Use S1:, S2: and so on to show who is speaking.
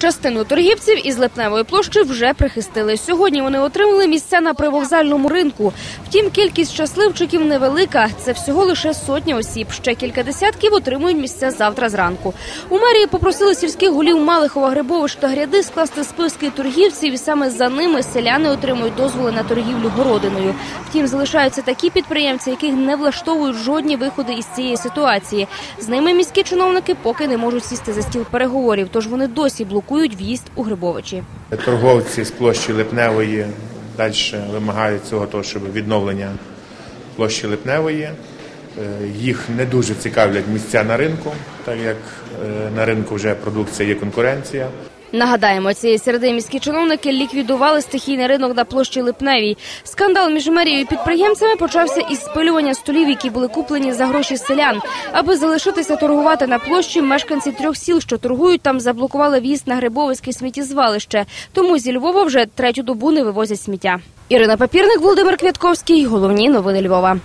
S1: Частину торгівців із липневої площі вже прихистили. Сьогодні вони отримали місця на привокзальному ринку. Втім, кількість щасливчиків невелика. Це всього лише сотня осіб. Ще кілька десятків отримують місця завтра зранку. У мерії попросили сільських голів Малихова, Грибович та Гряди скласти списки торгівців, і саме за ними селяни отримують дозволи на торгівлю городиною. Втім, залишаються такі підприємці, яких не влаштовують жодні виходи із цієї ситуації. З ними міські чиновники поки не можуть сісти за стіл переговорів, тож вони досі блокують в'їзд у Грибовичі.
S2: Торговці з площі Липневої далі вимагають цього, того, щоб відновлення площі Липневої. Е, Їх не дуже цікавлять місця на ринку, так як е, на ринку вже продукція є конкуренція.
S1: Нагадаємо, цієї середи міські чиновники ліквідували стихійний ринок на площі Липневій. Скандал між мерією і підприємцями почався із спилювання столів, які були куплені за гроші селян. Аби залишитися торгувати на площі, мешканці трьох сіл, що торгують, там заблокували в'їзд на Грибовицьке сміттєзвалище. Тому зі Львова вже третю добу не вивозять сміття. Ірина Папірник, Володимир Квятковський. Головні новини Львова.